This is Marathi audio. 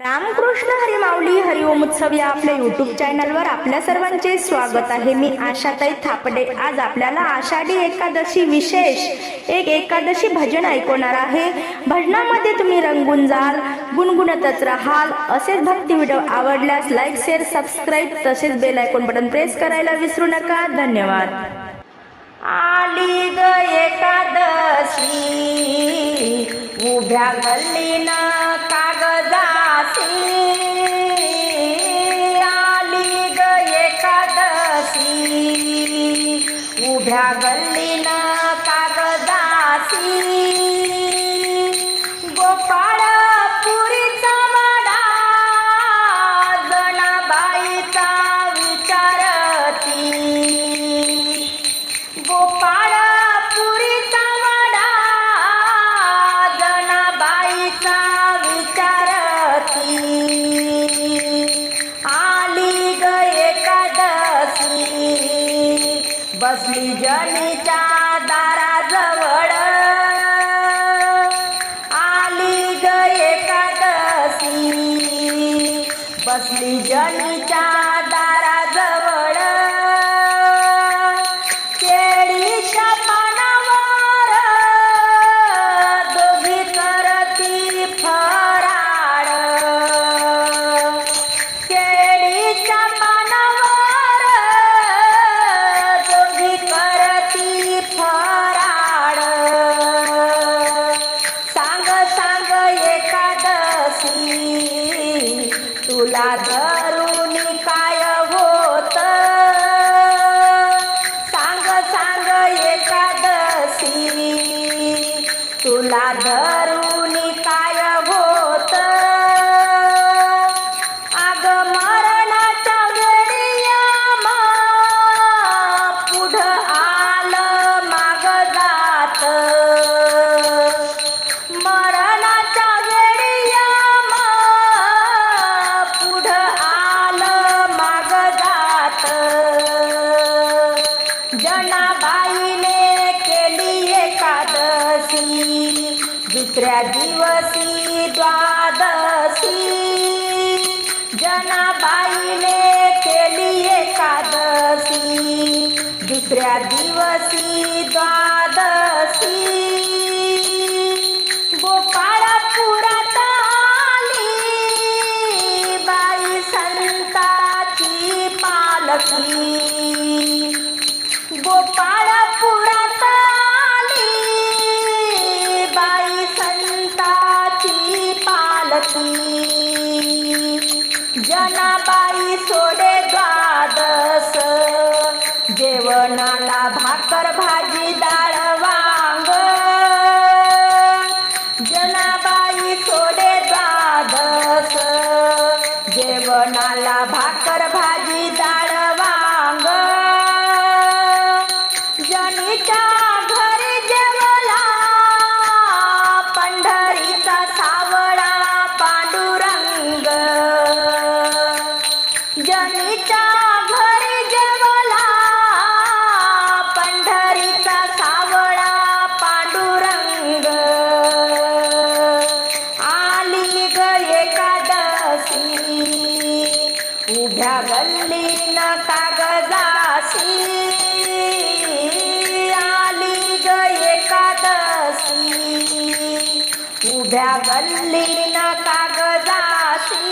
रामकृष्ण हरिमाऊली हरिओम उत्सव या आपल्या युट्यूब चॅनलवर आपल्या सर्वांचे स्वागत आहे. मी आशाताई थापडे. आज आपल्याला आषाढी एकादशी विशेष एक एकादशी भजन ऐकवणार आहे. भजनामध्ये तुम्ही रंगून जाल गुणगुणतच राहाल. असेच भक्ती व्हिडिओ आवडल्यास लाईक शेअर सबस्क्राईब तसेच बेल आयकॉन बटन प्रेस करायला विसरू नका. धन्यवाद. आली ग एकादशी. उभ्या गल्लीनं गल्लीनं कागदासी गोपाळ पुरीचा वाडा जनाबाईचा बसली जनीच्या दाराजवळ. आली ग एकादशी. बसली जनी सांग सांग एकादशी. तुला धरून काय होत? सांग सांग एकादशी. तुला धर जनाबाईने केली एकादशी. दुसऱ्या दिवशी द्वादशी. जनाबाईने केली एकादशी. दुसऱ्या दिवशी द्वादशी. गोपाळपुरात जनाबाई सोडे द्वादस. जेवणाला भाकर भाजी डाळ वांग. जनाबाई सोडे द्वादस. जेवणाला भाकर भाजी डाळ जनीच्या घरी जेवला पंढरीचा सावळा पांडुरंग. आली ग एकादशी उभ्या गल्लीन कागदासी आली ग एकादशी उभ्या गल्लीन कागदासी